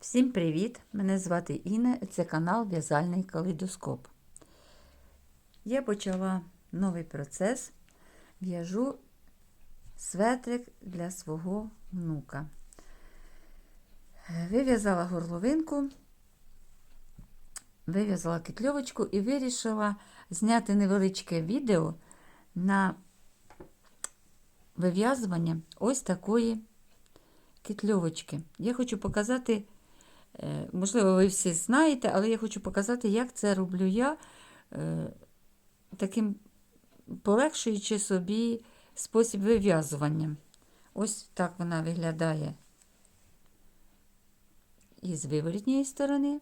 Всім привіт! Мене звати Інна, і це канал В'язальний калейдоскоп. Я почала новий процес, в'яжу светрик для свого внука. Вив'язала горловинку, вив'язала китльовочку і вирішила зняти невеличке відео на вив'язування ось такої китльовочки. Я хочу показати. Е, Можливо, ви всі знаєте, але я хочу показати, як це роблю я, е, таким полегшуючи собі спосіб вив'язування. Ось так вона виглядає із виворітньої сторони,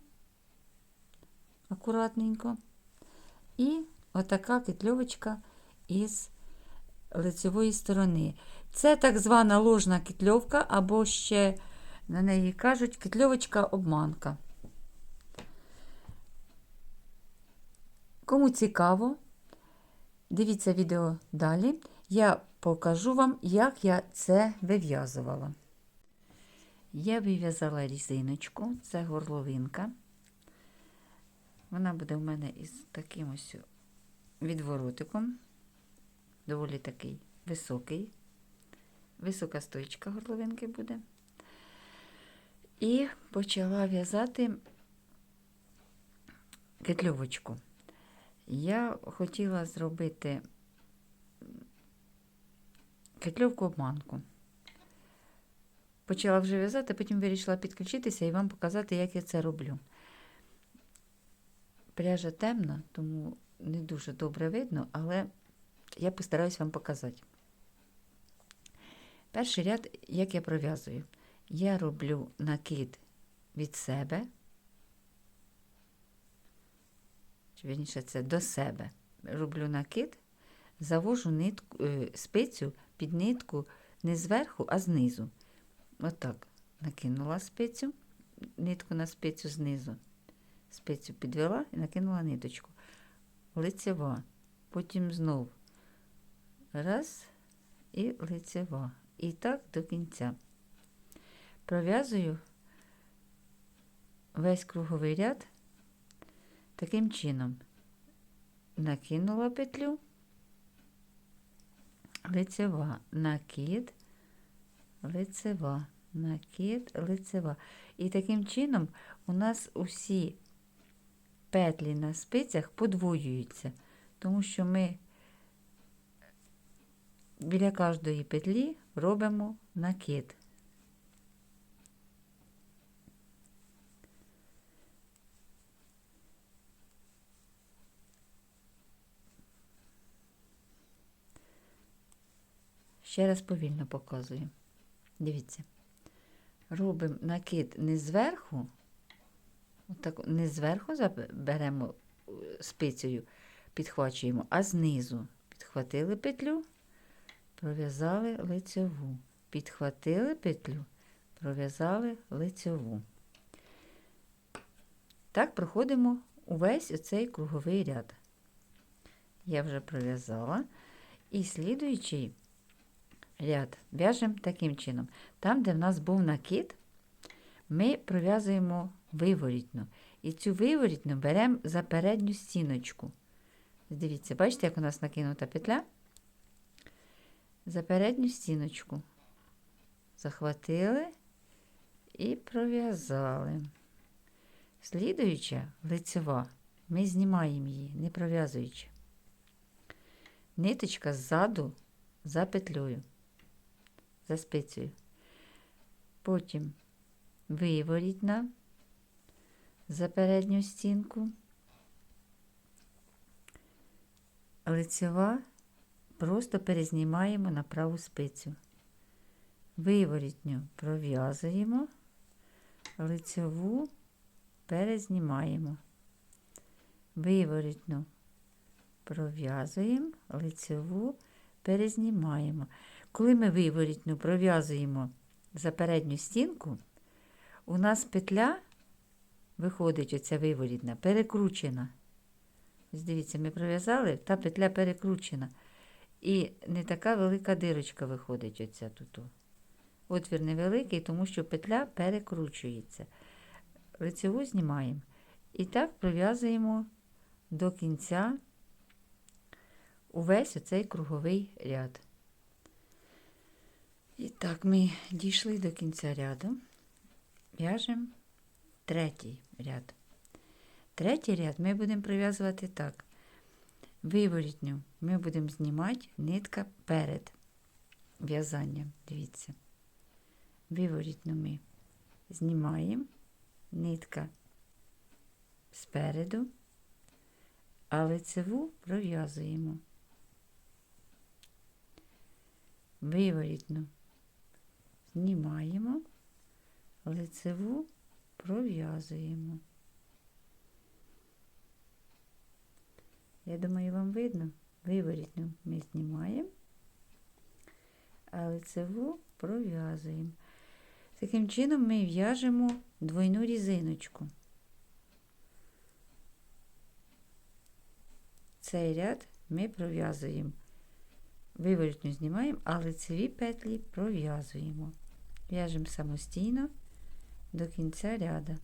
акуратненько. І отака китльовочка із лицевої сторони. Це так звана ложна китльовка, або ще на неї кажуть китльовочка обманка. Кому цікаво, дивіться відео далі. Я покажу вам, як я це вив'язувала. Я вив'язала різиночку, це горловинка. Вона буде в мене із таким ось відворотиком, доволі такий високий, висока стоїчка горловинки буде. І почала в'язати кетльовочку. Я хотіла зробити кетльовку обманку. Почала вже в'язати, потім вирішила підключитися і вам показати, як я це роблю. Пряжа темна, тому не дуже добре видно, але я постараюсь вам показати. Перший ряд, як я пров'язую я роблю накид від себе, чи вірніше це до себе. Роблю накид, завожу нитку, спицю під нитку не зверху, а знизу. Отак накинула спицю, нитку на спицю знизу. Спицю підвела і накинула ниточку. Лицева. Потім знов раз і лицева. І так до кінця пров'язую весь круговий ряд таким чином. Накинула петлю, лицева, накид, лицева, накид, лицева. І таким чином у нас усі петлі на спицях подвоюються, тому що ми біля кожної петлі робимо накид. Ще раз повільно показую. Дивіться, робимо накид не зверху, отак, не зверху беремо спицею, підхвачуємо, а знизу. Підхватили петлю, пров'язали лицьову. Підхватили петлю, пров'язали лицьову. Так проходимо увесь оцей круговий ряд. Я вже пров'язала. І слідуючий ряд в'яжемо таким чином. Там, де в нас був накид, ми пров'язуємо виворітну. І цю виворітну беремо за передню стіночку. Дивіться, бачите, як у нас накинута петля? За передню стіночку. Захватили і пров'язали. Слідуюча лицева, ми знімаємо її, не пров'язуючи. Ниточка ззаду за петлею за спицею. Потім виворітна за передню стінку, лицева просто перезнімаємо на праву спицю. Виворітню пров'язуємо, лицеву перезнімаємо. Виворітну пров'язуємо, лицеву перезнімаємо. Коли ми виворітню пров'язуємо за передню стінку, у нас петля виходить оця виворітна, перекручена. Ось Дивіться, ми пров'язали, та петля перекручена. І не така велика дирочка виходить оця тут. Отвір невеликий, тому що петля перекручується. лицеву знімаємо. І так пров'язуємо до кінця увесь оцей круговий ряд. І так, ми дійшли до кінця ряду. В'яжемо третій ряд. Третій ряд ми будемо прив'язувати так. Виворітню ми будемо знімати нитка перед в'язанням. Дивіться. Виворітню ми знімаємо нитка спереду, а лицеву пров'язуємо. Виворітну знімаємо, лицеву пров'язуємо. Я думаю, вам видно. Виворітну ми знімаємо, а лицеву пров'язуємо. Таким чином ми в'яжемо двойну різиночку. Цей ряд ми пров'язуємо. Виворітню знімаємо, а лицеві петлі пров'язуємо. В'яжемо самостійно до кінця ряду.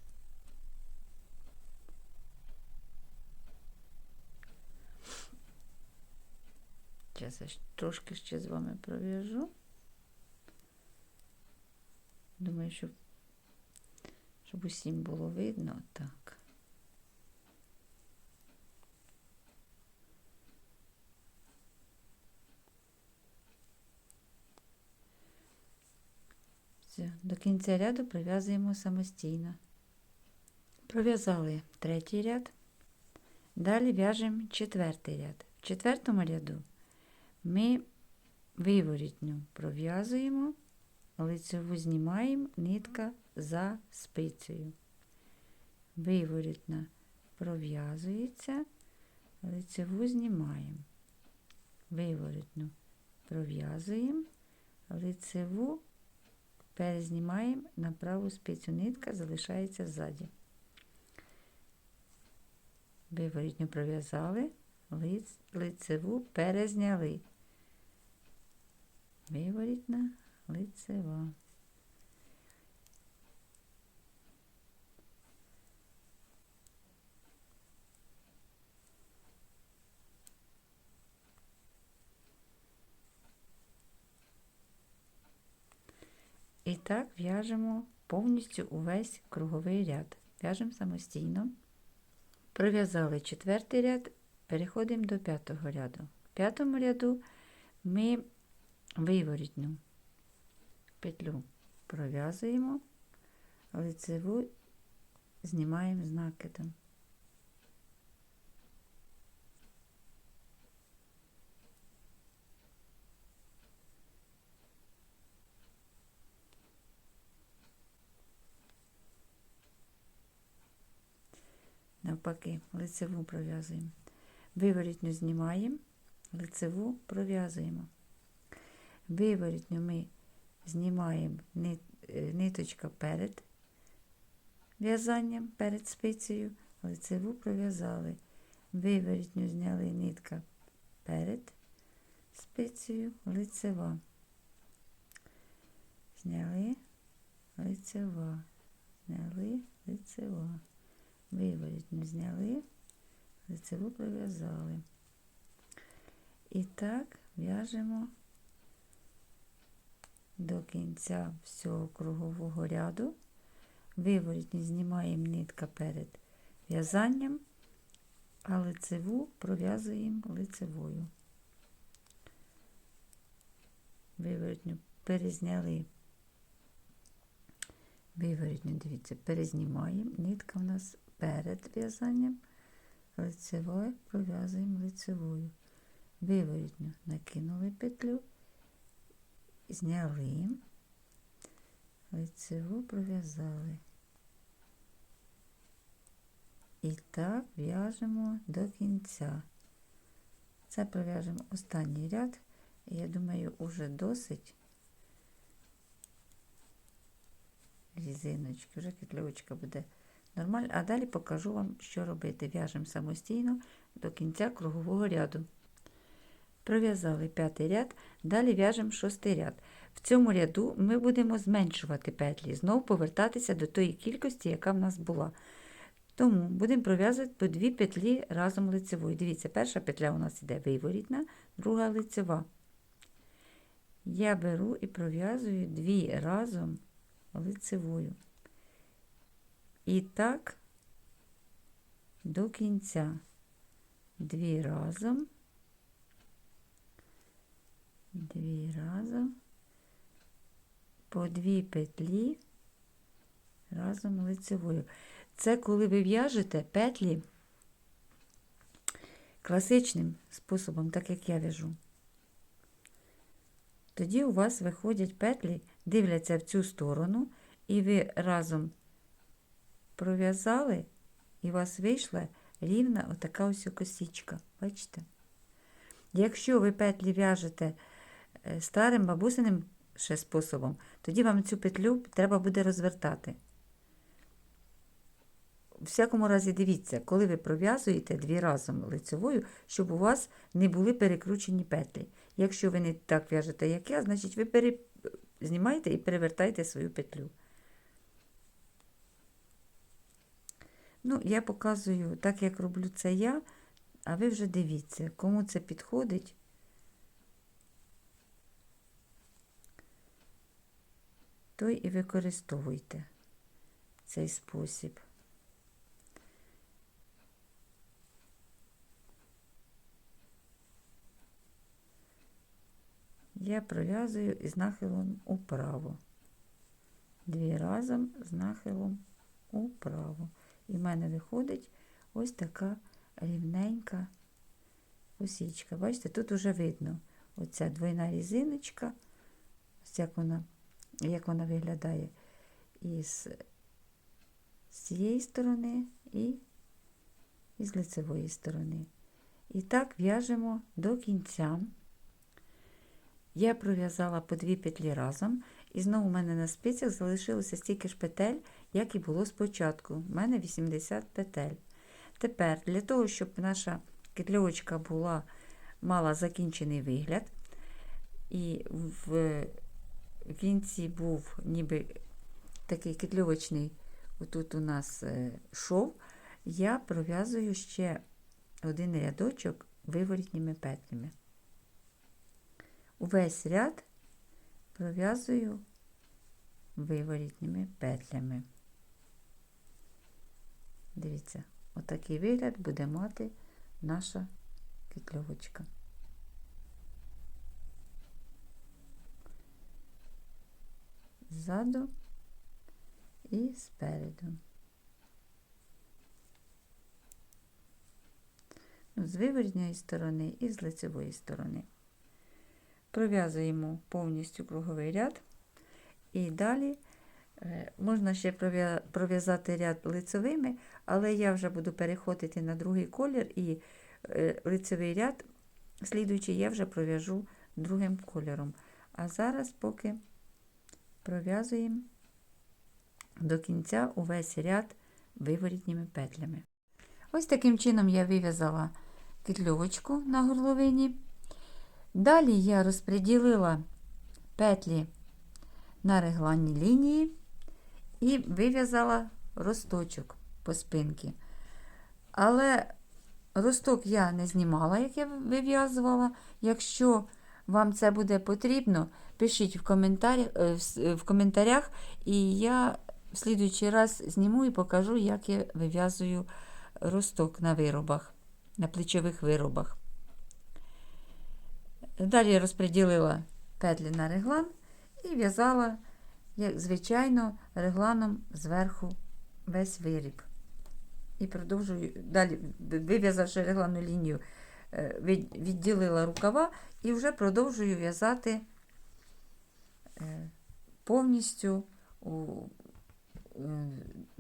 Зараз я трошки ще з вами пров'яжу. Думаю, щоб, щоб усім було видно так. До кінця ряду пров'язуємо самостійно. Пров'язали третій ряд. Далі в'яжемо четвертий ряд. В четвертому ряду ми виворітню пров'язуємо, лицеву знімаємо, нитка за спицею. Виворітна пров'язується, лицеву знімаємо. Виворітну пров'язуємо, лицеву перезнімаємо на праву спицю. Нитка залишається ззаді. Виворітню пров'язали, лиц, лицеву перезняли. Виворітна, лицева. І так в'яжемо повністю увесь круговий ряд. В'яжемо самостійно. Пров'язали четвертий ряд, переходимо до п'ятого ряду. В п'ятому ряду ми виворітню петлю пров'язуємо, лицеву знімаємо з накидом. Навпаки, лицеву пров'язуємо. Виворітню знімаємо, лицеву пров'язуємо. Виворітню ми знімаємо е, ниточка перед в'язанням, перед спицею, лицеву пров'язали. Виворітню зняли нитка перед спицею, лицева. Зняли лицева, зняли лицева. Виворітню зняли, лицеву пров'язали. І так в'яжемо до кінця всього кругового ряду. Виворітні знімаємо нитка перед в'язанням, а лицеву пров'язуємо лицевою. Виворітню перезняли. Виворітню, дивіться, перезнімаємо. Нитка у нас перед в'язанням, лицевою пров'язуємо лицевою. Виворітню накинули петлю, зняли, лицеву пров'язали. І так в'яжемо до кінця. Це пров'яжемо останній ряд, я думаю, уже досить різиночки, вже петлючка буде нормально. А далі покажу вам, що робити. В'яжемо самостійно до кінця кругового ряду. Пров'язали п'ятий ряд, далі в'яжемо шостий ряд. В цьому ряду ми будемо зменшувати петлі, знову повертатися до тої кількості, яка в нас була. Тому будемо пров'язувати по дві петлі разом лицевою. Дивіться, перша петля у нас іде виворітна, друга лицева. Я беру і пров'язую дві разом лицевою. І так до кінця. Дві разом, дві разом, по дві петлі разом лицевою. Це коли ви в'яжете петлі класичним способом, так як я в'яжу. Тоді у вас виходять петлі, дивляться в цю сторону, і ви разом пров'язали, і у вас вийшла рівна отака ось косичка. Бачите? Якщо ви петлі в'яжете е, старим бабусиним ще способом, тоді вам цю петлю треба буде розвертати. У всякому разі, дивіться, коли ви пров'язуєте дві разом лицевою, щоб у вас не були перекручені петлі. Якщо ви не так в'яжете, як я, значить ви пере... знімаєте і перевертаєте свою петлю. Ну, я показую так, як роблю це я, а ви вже дивіться, кому це підходить. Той і використовуйте цей спосіб. Я пров'язую із нахилом управо. Дві разом з нахилом управо. І в мене виходить ось така рівненька косічка. Бачите, тут вже видно оця двойна різиночка, ось як вона, як вона виглядає із з цієї сторони і із лицевої сторони. І так в'яжемо до кінця. Я пров'язала по дві петлі разом, і знову у мене на спицях залишилося стільки ж петель, як і було спочатку. У мене 80 петель. Тепер, для того, щоб наша кетльовочка була, мала закінчений вигляд, і в кінці був ніби такий кетльовочний, отут у нас е, шов, я пров'язую ще один рядочок виворітніми петлями. Увесь ряд пров'язую виворітніми петлями. Дивіться, отакий вигляд буде мати наша кітльовочка. Ззаду і спереду. Ну, з виворітньої сторони і з лицевої сторони. Пров'язуємо повністю круговий ряд. І далі е, можна ще пров'язати ряд лицевими, але я вже буду переходити на другий колір, і е, лицевий ряд, слідуючий, я вже пров'яжу другим кольором. А зараз поки пров'язуємо до кінця увесь ряд виворітніми петлями. Ось таким чином я вив'язала петльовочку на горловині. Далі я розподілила петлі на регланні лінії і вив'язала росточок по спинці. Але росток я не знімала, як я вив'язувала. Якщо вам це буде потрібно, пишіть в коментарях, е, в коментарях і я в слідуючий раз зніму і покажу, як я вив'язую росток на виробах, на плечових виробах. Далі я розподілила петлі на реглан і в'язала, як звичайно, регланом зверху весь виріб. І продовжую, далі, вив'язавши регланну лінію, е, відділила рукава і вже продовжую в'язати е, повністю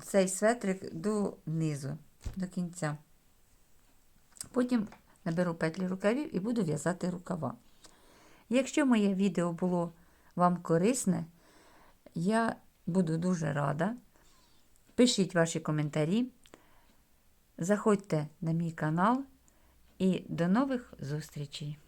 цей светрик до низу, до кінця. Потім наберу петлі рукавів і буду в'язати рукава. Якщо моє відео було вам корисне, я буду дуже рада. Пишіть ваші коментарі, заходьте на мій канал і до нових зустрічей!